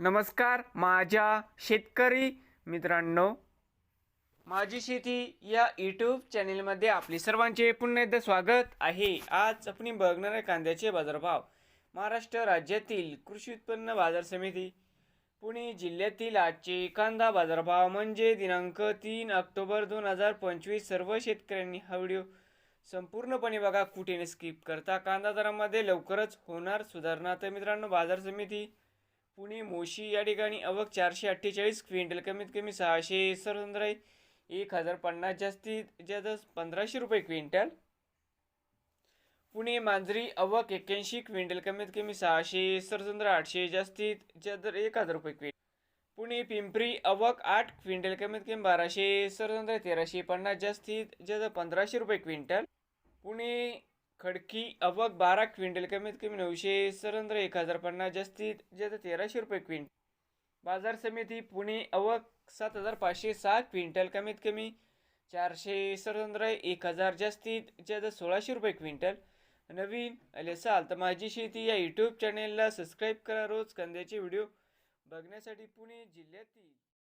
नमस्कार माझ्या शेतकरी मित्रांनो. माझी शेती या यूट्यूब चॅनेलमध्ये आपले सर्वांचे पुन्हा एकदा स्वागत आहे. आज आपण बघणार आहे कांद्याचे बाजारभाव. महाराष्ट्र राज्यातील कृषी उत्पन्न बाजार समिती पुणे जिल्ह्यातील आजचे कांदा बाजारभाव म्हणजे दिनांक तीन ऑक्टोबर दोन हजार पंचवीस. सर्व शेतकऱ्यांनी हा व्हिडिओ संपूर्णपणे बघा. कुठे स्किप करता. कांदा दरामध्ये लवकरच होणार सुधारणा. तर मित्रांनो बाजार समिती पुणे मोशी या ठिकाणी अवक चारशे अठ्ठेचाळीस क्विंटल कमीत कमी सहाशे सरसंद्राई एक हजार पन्नास जास्तीत जास्त पंधराशे रुपये क्विंटल. पुणे मांजरी अवक एक्क्याऐंशी क्विंटल कमीत कमी सहाशे सरसंद्रा आठशे जास्तीत जास्त एक हजार रुपये क्विंटल. पुणे पिंपरी अवक आठ क्विंटल कमीत कमी बाराशे सरसंद्रा तेराशे पन्नास जास्तीत जास्त पंधराशे रुपये क्विंटल. पुणे खडकी अवक बारा क्विंटल कमीत कमी नऊशे सरंद्र एक हजार पन्नास जास्तीत जास्त तेराशे रुपये क्विंटल. बाजार समिती पुणे अवक सात हजार पाचशे सहा क्विंटल कमीत कमी चारशे सरंद्र एक हजार जास्तीत जास्त सोळाशे रुपये क्विंटल. नवीन आले असाल तर माझी शेती या यूट्यूब चॅनेलला सबस्क्राईब करा. रोज कांद्याचे व्हिडिओ बघण्यासाठी पुणे जिल्ह्यातील